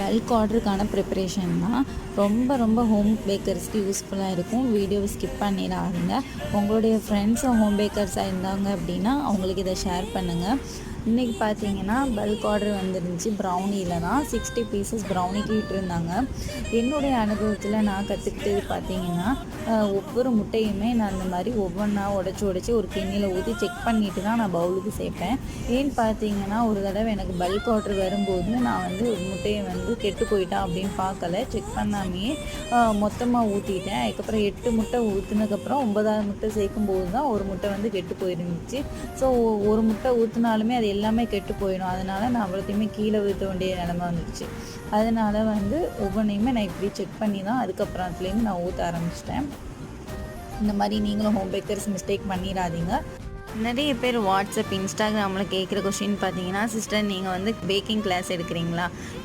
Bulk ஆர்டருக்கான preparation தான் ரொம்ப ரொம்ப ஹோம் பேக்கர்ஸ்க்கு யூஸ்ஃபுல்லாக இருக்கும். வீடியோவை ஸ்கிப் பண்ணிடாதீங்க. உங்களுடைய ஃப்ரெண்ட்ஸும் ஹோம் பேக்கர்ஸாக இருந்தாங்க அப்படின்னா அவங்களுக்கு இதை ஷேர் பண்ணுங்கள் இன்றைக்கி பார்த்தீங்கன்னா பல்க் ஆர்டர் வந்துருந்துச்சு. ப்ரௌனியில் தான். சிக்ஸ்டி பீசஸ் ப்ரௌனி கேட்டிருந்தாங்க. என்னுடைய அனுபவத்தில் நான் கற்றுக்கிட்டது பார்த்தீங்கன்னா ஒவ்வொரு முட்டையுமே நான் அந்த மாதிரி ஒவ்வொன்றா உடச்சி உடச்சி ஒரு கிண்ணியில் ஊற்றி செக் பண்ணிட்டு தான் நான் பவுலுக்கு சேர்ப்பேன். ஏன்னு பார்த்தீங்கன்னா ஒரு தடவை எனக்கு பல்க் ஆர்டர் வரும்போது நான் வந்து ஒரு முட்டையை வந்து கெட்டு போயிட்டா அப்படின்னு பார்க்கல செக் பண்ணாமையே மொத்தமாக ஊற்றிட்டேன் அதுக்கப்புறம் எட்டு முட்டை ஊற்றுனதுக்கப்புறம் ஒன்பதாவது முட்டை சேர்க்கும் போது தான் ஒரு முட்டை வந்து கெட்டு போயிருந்துச்சு. ஸோ ஒரு முட்டை ஊற்றினாலுமே அது எல்லாமே கெட்டு போயிடும். அதனால் நான் அவ்வளோத்தையுமே கீழே ஊற்ற வேண்டிய நிலமை வந்துடுச்சு அதனால் வந்து ஒவ்வொன்றையுமே நான் இப்படி செக் பண்ணி தான் அதுக்கப்புறத்துலேருந்து நான் ஊற்ற ஆரம்பிச்சிட்டேன். இந்த மாதிரி நீங்களும் ஹோம் பேக்கர்ஸ் மிஸ்டேக் பண்ணிடாதீங்க. நிறைய பேர் வாட்ஸ்அப் இன்ஸ்டாகிராமில் கேட்குற கொஷின் பார்த்தீங்கன்னா சிஸ்டர் நீங்கள் வந்து பேக்கிங் கிளாஸ் எடுக்கிறீங்களா? இல்லை